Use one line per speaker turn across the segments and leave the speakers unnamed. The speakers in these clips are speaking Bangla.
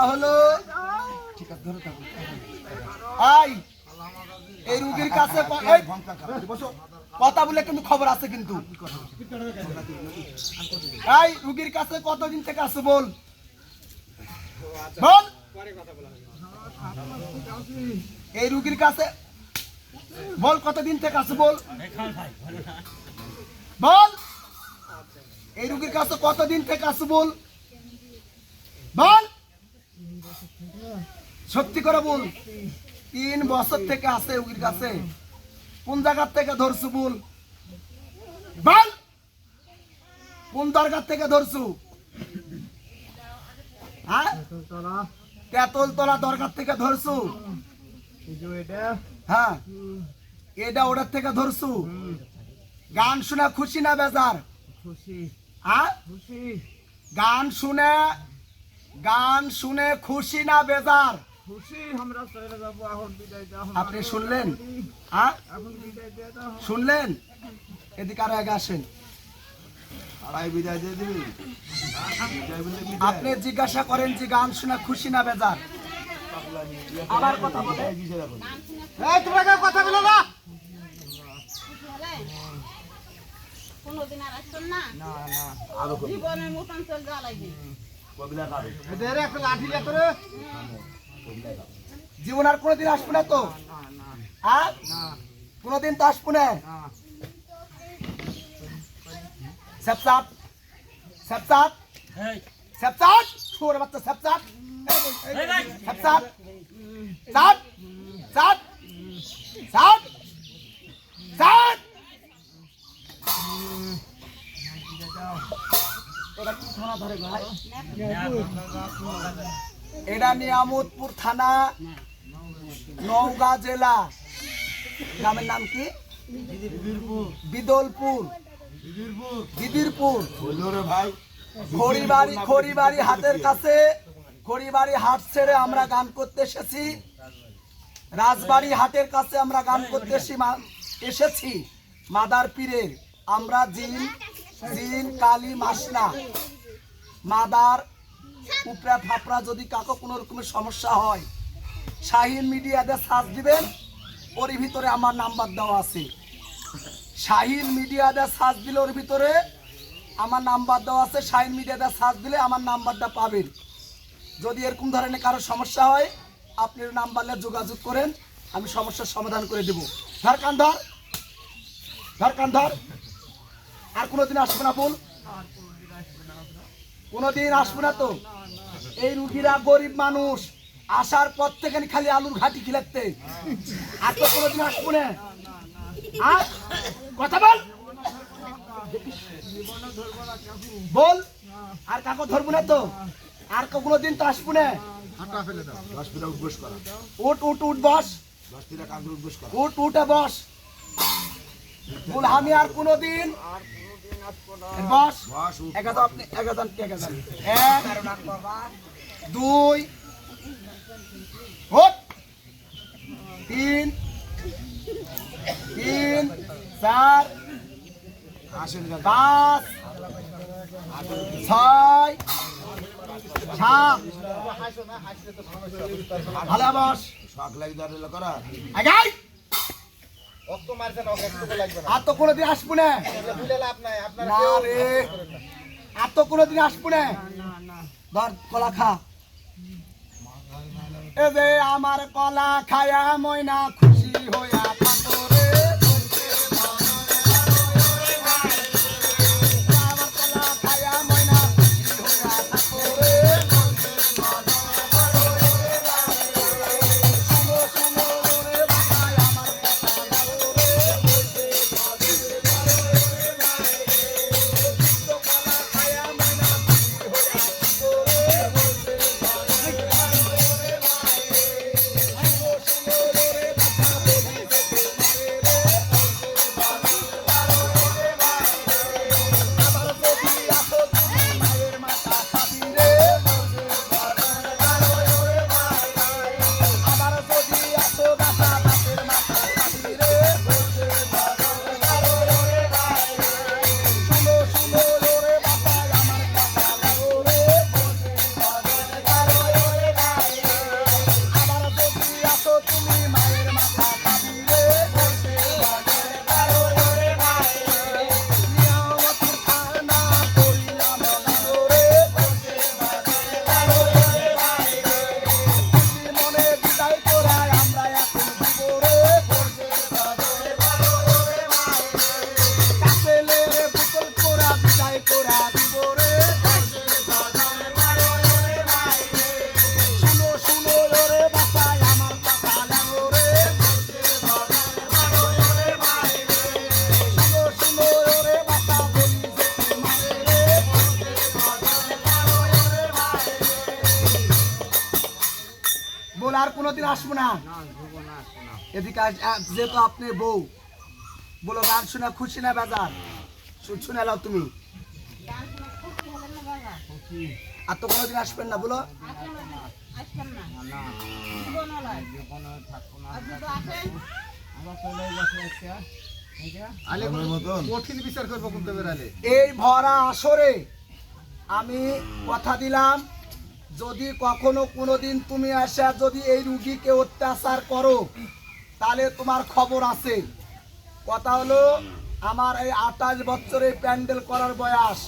তা হলো? আই, এই রুগীর কাছে কথা বলে কিন্তু খবর আছে কিন্তু। আই, রুগীর কাছে কতদিন থেকে আছে বল? বল। এই রুগীর কাছে বল, কতদিন থেকে আছে বল? বল। এই রুগীর কাছে কতদিন থেকে আছে বল? বল। সত্যি করে বল। তিন বছর থেকে আছে রুগীর কাছে। কোন জায়গার থেকে ধরছু বল? বল! কোন দরগার থেকে ধরছু? হ্যাঁ? তেতল তোলা দরকার থেকে ধরছু? হ্যাঁ। এটা ওটার থেকে ধরছু? গান শুনে খুশি না বেজার? হ্যাঁ? গান শুনে গান শুনে খুশি না বেজার? আপনি শুনলেন? হ্যাঁ শুনলেন? এদিকে আরও আগে আসেন। আপনি জিজ্ঞাসা করেন যে গান শুনে খুশি না বেজার? আবার কথা বলে। কথা বলো না।
কোনোদিন আর না? জীবনের মতন চল।
জীবন আর কোনোদিন আসব না তো? হ্যাঁ? কোনোদিন তো আসব না? স্যাপসাপ। স্যাপসাপ। স্যাপসাপ। ছোট বাচ্চা স্যাপসাপ। স্যাপসাপ। সাপ সাপ সাপ সাপ ওরা কি থানা ধরে ভাই এটা নিয়ামতপুর থানা, নওগাঁ জেলা। গ্রামের নাম কি? বিদলপুর। দিদিরপুর
বলল রে
খড়িবাড়ি খড়িবাড়ি হাটের কাছে, খড়িবাড়ি হাট ছেড়ে আমরা গান করতে এসেছি। রাজবাড়ি হাটের কাছে আমরা গান করতে এসেছি মাদার পীরের আমরা জিন জিন, কালী মাসনা মাদার, উপরা ফাপড়া যদি কাকো কোনো রকমের সমস্যা হয়, শাহিন মিডিয়াতে সার্চ দিবেন ওর ভিতরে আমার নাম্বার দেওয়া আছে। শাহিন মিডিয়াতে সার্চ দিলে ওর ভিতরে আমার নাম্বার দেওয়া আছে, শাহিন মিডিয়াতে সার্চ দিলে আমার নাম্বারটা পাবেন। যদি এরকম ধরনের কারও সমস্যা হয়, আপনি নাম্বারে যোগাযোগ করেন, আমি সমস্যার সমাধান করে দেবো। ধর। কান ধর ধর। আর কোনোদিন আসবে না বল কোনোদিন আসবে না তো? এই রুগীরা গরিব মানুষ। আসার পর থেকে খালি আলুর ঘাটি খিলাতে আর তো কোনোদিন আসব না। আর কথা বল। বল। আর কাকো ধরবো না তো? আর কোনো দিন তো আসব না। উঠ উঠ উঠ, বস। উঠ, উঠে, বস। বল আমি আর কোনোদিন দুই। তিন। তিন চার। পাঁচ ছয় সাত। ভালো বস।
শখ লাগি দাঁড়ালে করা
আগাই। আর তো কোনোদিন আসব না। না রে। আর তো কোনোদিন আসব না। ধর কলা খা। এ যে আমার কলা খায়া ময়না খুশি হইয়া কোনোদিন আসব না। এদিকে যেহেতু আপনি বউ বলো গান শুনে খুশি না বেজার? শুনে নাও তুমি। আর তো কোনোদিন আসবেন না বলো। এই ভরা আসরে আমি কথা দিলাম। যদি কখনো কোনোদিন তুমি আসা, যদি এই রুগীকে অত্যাচার করো, তাহলে তোমার খবর আছে। কথা হলো, আমার এই আঠাশ বছরে প্যান্ডেল করার বয়স।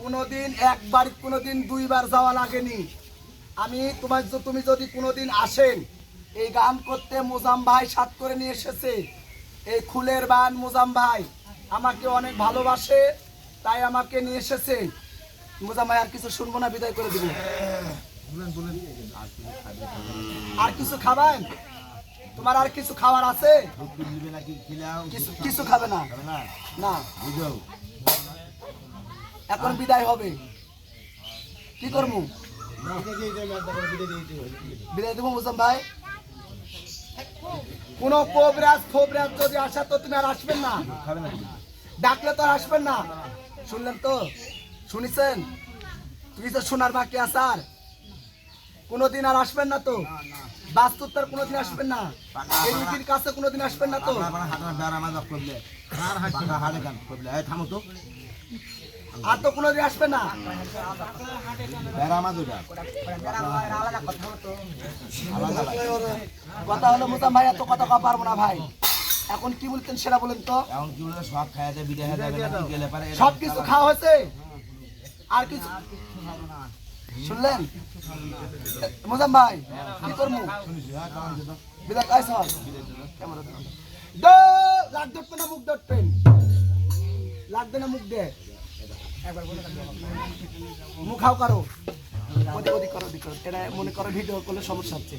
কোনোদিন একবার, কোনোদিন দুইবার যাওয়া লাগেনি। আমি তোমার তুমি যদি কোনোদিন আসেন, এই গান করতে মোজাম ভাই সাত করে নিয়ে এসেছে। এই খুলের বান মোজাম ভাই আমাকে অনেক ভালোবাসে, তাই আমাকে নিয়ে এসেছে। মোজাম ভাই আর কিছু শুনব না, বিদায় করে আর কিছু খাবেন? তোমার আর কিছু খাবার আছে? কিছু খাবে না?
না।
এখন বিদায় হবে। কি করব? বিদায় দেবো মুসম ভাই কোন কোবরাজ ফোবরাজ যদি আসা, তো তুমি আর আসবেন না। ডাকলে তো আর আসবেন না। শুনলেন তো? শুনিছেন? তুমি তো শোনার বাকি আসার। কোনোদিন আর আসবেন না তো? বাস্তুত্তর কোনোদিন আসবেন না? রুগীর কাছে কোনোদিন আসবেন না তো?
থামো
আর তো কোনোদিন আসবেন না? কথা হলো মুসাম ভাই এত কথা কওয়া পারব না ভাই। এখন কি বলতেন সেটা বলেন তো?
এখন কি সব খাইয়া দেয় বিদায়
সব কিছু খাওয়া হয়েছে? আর কিছু শুনলেন? মুজাম ভাই, কি করব? বিদায় কাইছ লাগ ধরবে না, মুখ ধরবেন লাগবে না, মুখ দে। মুখ হাও করো। ওদিক ওদিক করো ওদিক করো। এটা মনে করো ভিডিও করলে সমস্যা হচ্ছে।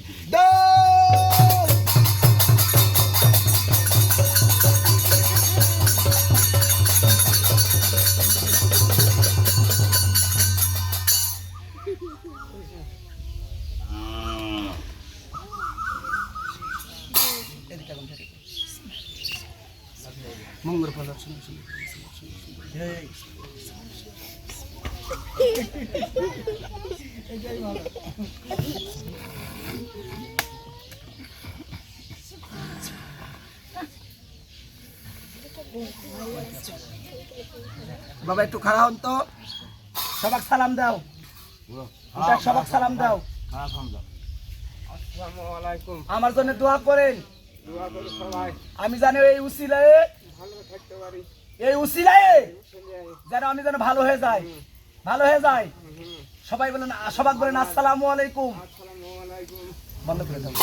মঙ্গল প্রদর্শন শুনে বাবা একটু খারাপ হন তো। সবাক সালাম দাও। সবাক সালাম দাও। আমার জন্য দোয়া করেন। আমি জানি এই এই উসিলায় যেন আমি যেন ভালো হয়ে যাই। ভালো হয়ে যায় সবাই বলেন সবাই বলেন আসসালামু আলাইকুম। বন্ধ করে দাও।